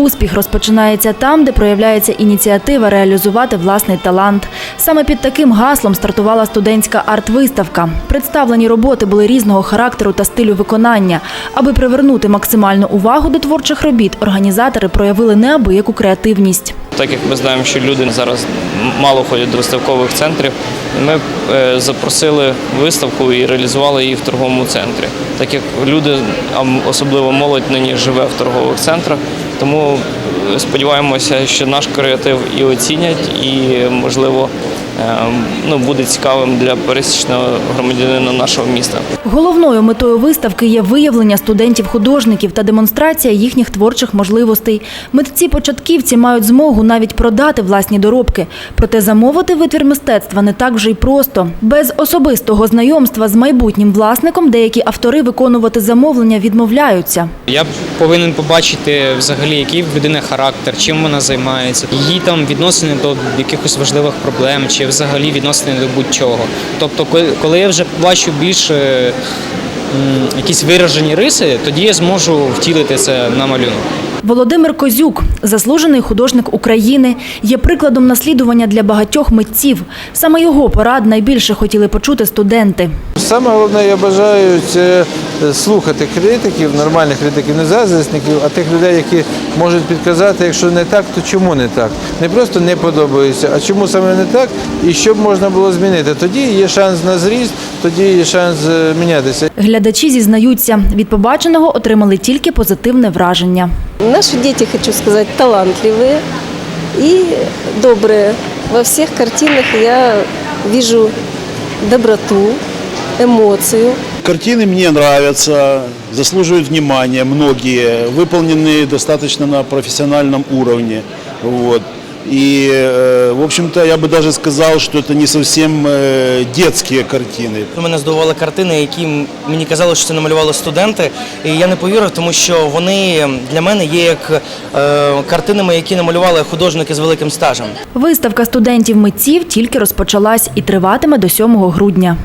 Успіх розпочинається там, де проявляється ініціатива реалізувати власний талант. Саме під таким гаслом стартувала студентська арт-виставка. Представлені роботи були різного характеру та стилю виконання. Аби привернути максимальну увагу до творчих робіт, організатори проявили неабияку креативність. Так як ми знаємо, що люди зараз мало ходять до виставкових центрів, ми е, запросили виставку і реалізували її в торговому центрі. Так як люди, особливо молодь нині живе в торгових центрах, тому сподіваємося, що наш креатив і оцінять, і можливо е, ну, буде цікавим для пересічного громадянина нашого міста. Головною метою виставки є виявлення студентів-художників та демонстрація їхніх творчих можливостей. Митці-початківці мають змогу навіть продати власні доробки. Проте замовити витвір мистецтва не так вже й просто. Без особистого знайомства з майбутнім власником деякі автори виконувати замовлення відмовляються. Я повинен побачити взагалі, який в людини характер, чим вона займається, її там відносини до якихось важливих проблем, чи взагалі відносини до будь-чого. Тобто, коли- я вже бачу більш е, якісь виражені риси, тоді я зможу втілити це на малюнок. Володимир Козюк, заслужений художник України, є прикладом наслідування для багатьох митців. Саме його порад найбільше хотіли почути студенти. Саме головне, я бажаю це е, слухати критиків, нормальних критиків, не заздрісників, а тих людей, які можуть підказати, якщо не так, то чому не так. Не просто не подобається, а чому саме не так і що б можна було змінити. Тоді є шанс на зріст, тоді є шанс е, мінятися. Глядачі зізнаються, від побаченого отримали тільки позитивне враження. Наши дети, хочу сказать, талантливые и добрые. Во всех картинах я вижу доброту, эмоцию. Картины мне нравятся, заслуживают внимания многие, выполнены достаточно на профессиональном уровне. Вот. И, э, в общем-то, я бы даже сказал, что это не совсем э, детские картины. Мене здивували картини, які м- мені казали, що це намалювали студенти. І я не повірив, тому що вони для мене є як е, картинами, які намалювали художники з великим стажем. Виставка студентів-митців тільки розпочалась і триватиме до 7 грудня.